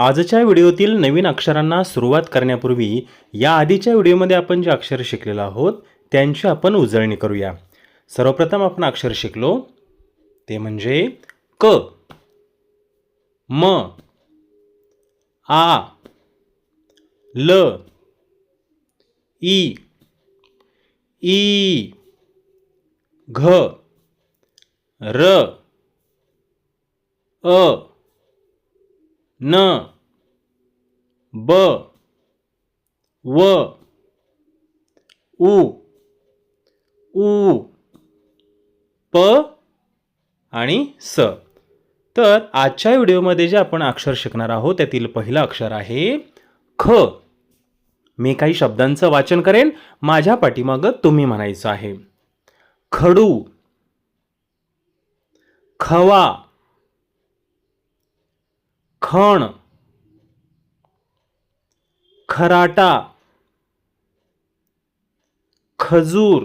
आजच्या व्हिडिओतील नवीन अक्षरांना सुरुवात करण्यापूर्वी या आधीच्या व्हिडिओमध्ये आपण जे अक्षर शिकलेलो आहोत त्यांची आपण उजळणी करूया. सर्वप्रथम आपण अक्षर शिकलो. ते म्हणजे क म आ ल ई ई घ र अ न ब व उ ऊ प आणि स. तर आजच्या व्हिडिओमध्ये जे आपण अक्षर शिकणार आहोत त्यातील पहिलं अक्षर आहे ख. मी काही शब्दांचं वाचन करेन माझ्या पाठीमागं तुम्ही म्हणायचं आहे. खडू खवा. खण खराटा खजूर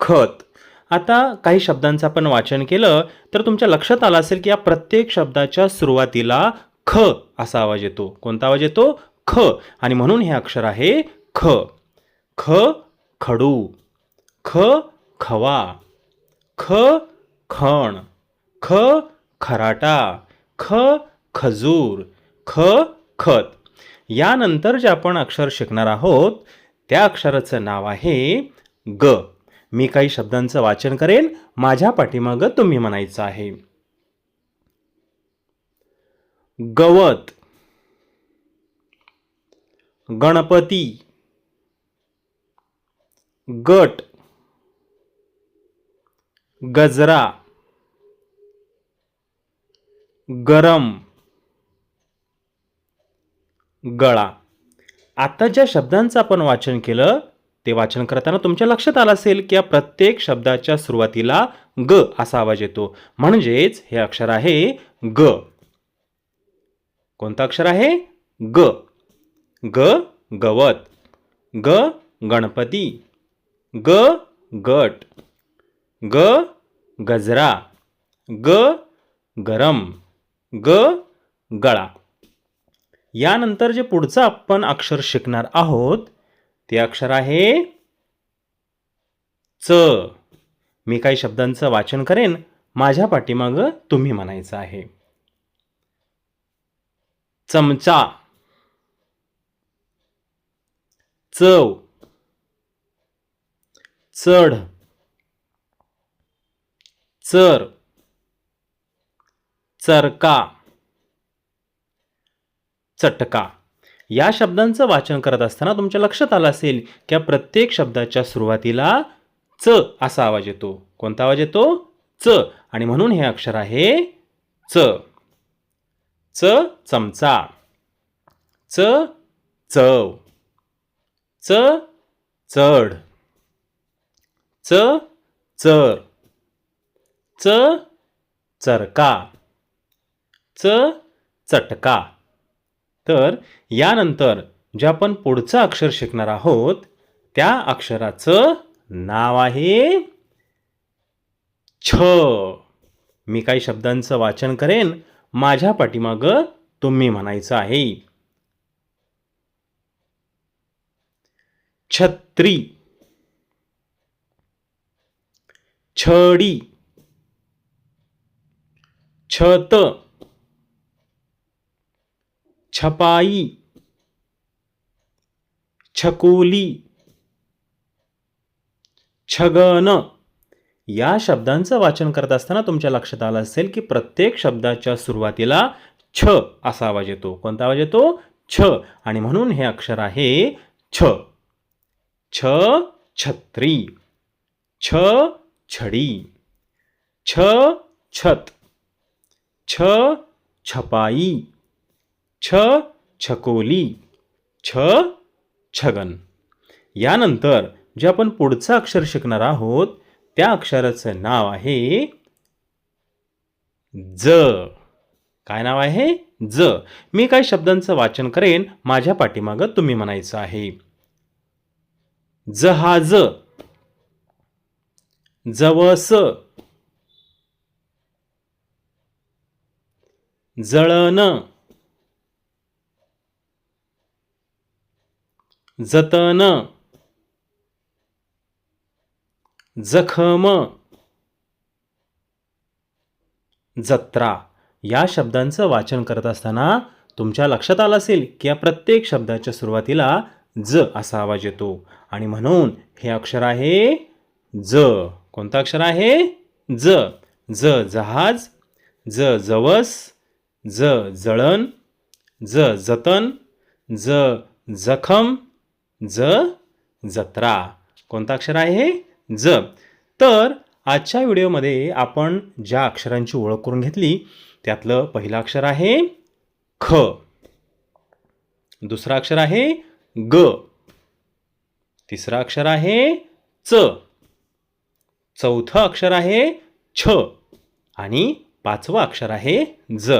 खत. आता काही शब्दांचं आपण वाचन केलं तर तुमच्या लक्षात आलं असेल की या प्रत्येक शब्दाच्या सुरुवातीला ख असा आवाज येतो. कोणता आवाज येतो? ख. आणि म्हणून हे अक्षर आहे ख. ख खडू. ख खवा. ख खण. ख खराटा ख खजूर ख खत. यानंतर जे आपण अक्षर शिकणार आहोत त्या अक्षराचं नाव आहे ग. मी काही शब्दांचं वाचन करेन माझ्या पाठीमागं तुम्ही म्हणायचं आहे. गवत. गणपती. गट. गजरा. गरम गळा. आता ज्या शब्दांचं आपण वाचन केलं ते वाचन करताना तुमच्या लक्षात आलं असेल की या प्रत्येक शब्दाच्या सुरुवातीला ग असा आवाज येतो. म्हणजेच हे अक्षर आहे ग. कोणतं अक्षर आहे? ग. ग गवत. ग गणपती. ग गट. ग गजरा. ग गरम. ग गळा. यानंतर जे पुढचं आपण अक्षर शिकणार आहोत ते अक्षर आहे च. मी काही शब्दांचं वाचन करेन माझ्या पाठीमागं तुम्ही म्हणायचं आहे. चमचा. चव. चढ. चर. चरका. चटका. या शब्दांचं वाचन करत असताना तुमच्या लक्षात आलं असेल की या प्रत्येक शब्दाच्या सुरुवातीला च असा आवाज येतो. कोणता आवाज येतो? च. आणि म्हणून हे अक्षर आहे च. च चमचा. च चव. च चढ. च चर. च चरका. च चटका. तर यानंतर जे आपण पुढचं अक्षर शिकणार आहोत त्या अक्षराचं नाव आहे छ. मी काही शब्दांचं वाचन करेन माझ्या पाठीमागं तुम्ही म्हणायचं आहे. छत्री. छडी. छत. छपाई छकोली छगन. या शब्दांचं वाचन करत असताना तुमच्या लक्षात आलं असेल की प्रत्येक शब्दाच्या सुरुवातीला छ असा आवाज येतो. कोणता आवाज येतो? छ. आणि म्हणून हे अक्षर आहे छ. छ छत्री. छ छडी. छ छत. छ छपाई. छ छकोली छ छगन. यानंतर जे आपण पुढचं अक्षर शिकणार आहोत त्या अक्षराचं नाव आहे ज. काय नाव आहे? ज. मी काही शब्दांचं वाचन करेन माझ्या पाठीमागं तुम्ही म्हणायचं आहे. जहाज. जवस. जळण. जतन जखम जत्रा या शब्दांचं वाचन करत असताना तुमच्या लक्षात आलं असेल की या प्रत्येक शब्दाच्या सुरुवातीला ज असा आवाज येतो. आणि म्हणून हे अक्षर आहे ज. कोणतं अक्षर आहे? ज. ज जहाज ज जवस ज जळण ज जतन ज जखम ज जत्रा. कोणता अक्षर आहे? ज. तर आजच्या व्हिडिओमध्ये आपण ज्या अक्षरांची ओळख करून घेतली त्यातलं पहिलं अक्षर आहे ख. दुसरं अक्षर आहे ग. तिसरं अक्षर आहे च. चौथं अक्षर आहे छ. आणि पाचवं अक्षर आहे ज.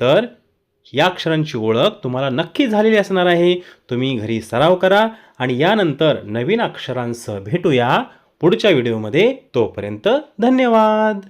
तर या अक्षरांची ओळख तुम्हाला नक्की झालेली असणार आहे. तुम्ही घरी सराव करा आणि यानंतर नवीन अक्षरांसह भेटूया पुढच्या व्हिडिओमध्ये. तोपर्यंत धन्यवाद.